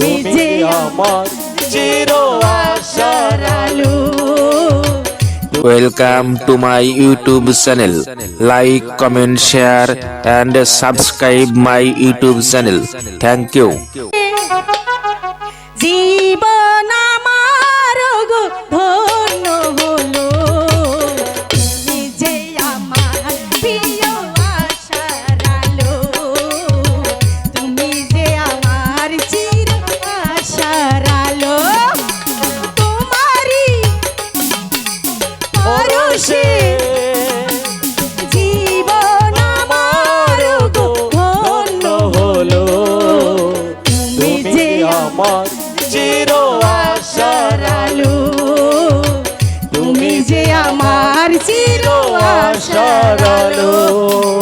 তুমি যে আমার চির আশার আলো। Welcome to my YouTube channel like comment share and subscribe my YouTube channel thank you ছিল আশার আলো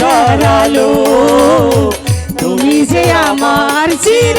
আশার আলো তুমি যে আমার চির